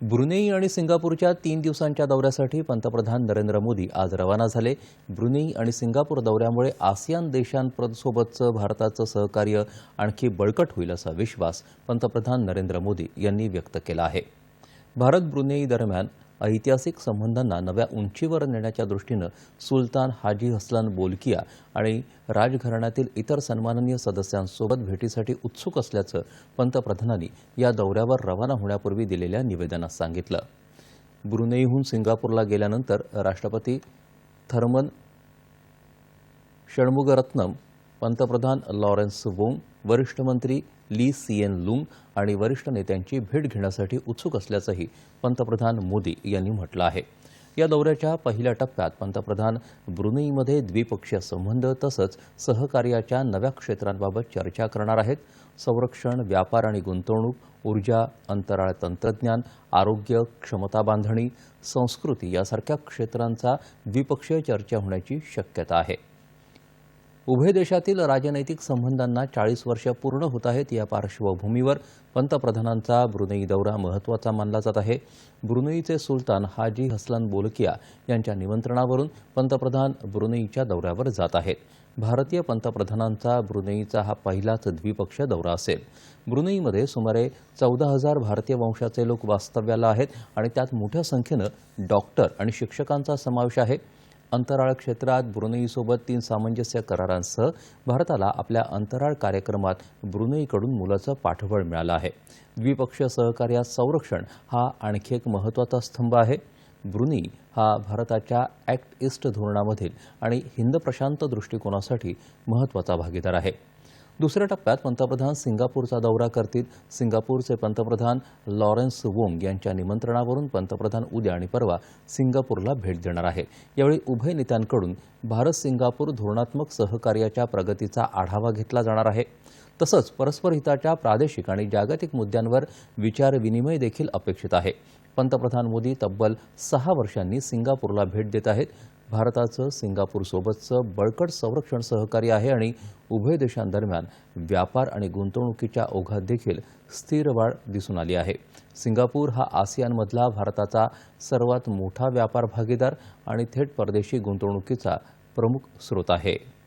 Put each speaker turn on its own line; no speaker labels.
Brunei आणि सिंगापूरच्या तीन दिवसांच्या दौऱ्यासाठी पंतप्रधान नरेंद्र मोदी आज रवाना झाले. ब्रुनेई आणि सिंगापूर दौऱ्यामुळे आसियान देशांसोबतचं भारताचं सहकार्य आणखी बळकट होईल असा विश्वास पंतप्रधान नरेंद्र मोदी यांनी व्यक्त केला आहे. भारत ब्रुनेई दरम्यान ऐतिहासिक संबंधांना नव्या उंचीवर नेण्याच्या दृष्टीनं सुलतान हाजी हसलन बोलकिया आणि राजघराण्यातील इतर सन्माननीय सदस्यांसोबत भेटीसाठी उत्सुक असल्याचं पंतप्रधानांनी या दौऱ्यावर रवाना होण्यापूर्वी दिलेल्या निवेदनात सांगितलं. ब्रुनेईहून सिंगापूरला गेल्यानंतर राष्ट्रपती थर्मन षण्मुगरत्नम पंतप्रधान लॉरेन्स वोंग वरिष्ठ मंत्री ली सिएन लुंग आणि वरिष्ठ नेत्यांची भेट घेण्यासाठी उत्सुक असल्याचंही पंतप्रधान मोदी यांनी म्हटलं आहे. या दौऱ्याच्या पहिल्या टप्प्यात पंतप्रधान ब्रुनेईमध्ये द्विपक्षीय संबंध तसंच सहकार्याच्या नव्या क्षेत्रांबाबत चर्चा करणार आहेत. संरक्षण व्यापार आणि गुंतवणूक ऊर्जा अंतराळ तंत्रज्ञान आरोग्य क्षमता बांधणी संस्कृती यासारख्या क्षेत्रांचा द्विपक्षीय चर्चा होण्याची शक्यता आहे. उभय देशातील राजनैतिक संबंधांना चाळीस वर्ष पूर्ण होत आहेत या पार्श्वभूमीवर पंतप्रधानांचा ब्रुनेई दौरा महत्त्वाचा मानला जात आहे. ब्रुनेईचे सुलतान हाजी हसलन बोलकिया यांच्या निमंत्रणावरून पंतप्रधान ब्रुनेईच्या दौऱ्यावर जात आहेत. भारतीय पंतप्रधानांचा ब्रुनेईचा हा पहिलाच द्विपक्षीय दौरा असेल. ब्रुनेईमध्ये सुमारे चौदा हजार भारतीय वंशाचे लोक वास्तव्याला आहेत आणि त्यात मोठ्या संख्येनं डॉक्टर आणि शिक्षकांचा समावेश आहे. अंतराळ क्षेत्रात ब्रुनेईसोबत तीन सामंजस्य करारांसह भारताला आपल्या अंतराळ कार्यक्रमात ब्रुनेईकडून मुलाचं पाठबळ मिळालं आहे. द्विपक्षीय सहकार्यात संरक्षण हा आणखी एक महत्त्वाचा स्तंभ आहे. ब्रुनी हा भारताच्या ॲक्ट ईस्ट धोरणामधील आणि हिंद प्रशांत दृष्टिकोनासाठी महत्त्वाचा भागीदार आहे. दुसऱ्या टप्प्यात पंतप्रधान सिंगापूरचा दौरा करतील. सिंगापूरचे पंतप्रधान लॉरेन्स वोंग यांच्या निमंत्रणावरून पंतप्रधान उद्या आणि परवा सिंगापूरला भेट देणार आहे. यावेळी उभय नेत्यांकडून भारत सिंगापूर धोरणात्मक सहकार्याच्या प्रगतीचा आढावा घेतला जाणार आहे. तसंच परस्पर हिताच्या प्रादेशिक आणि जागतिक मुद्द्यांवर विचारविनिमय देखील अपेक्षित आहे. पंतप्रधान मोदी तब्बल सहा वर्षांनी सिंगापूरला भेट देत आहेत. भारताचं सिंगापूरसोबतचं बळकट संरक्षण सहकार्य आहे आणि उभय देशांदरम्यान व्यापार आणि गुंतवणुकीच्या ओघात देखील स्थिर वाढ दिसून आली आहे. सिंगापूर हा आसियानमधला भारताचा सर्वात मोठा व्यापार भागीदार आणि थेट परदेशी गुंतवणुकीचा प्रमुख स्रोत आहे.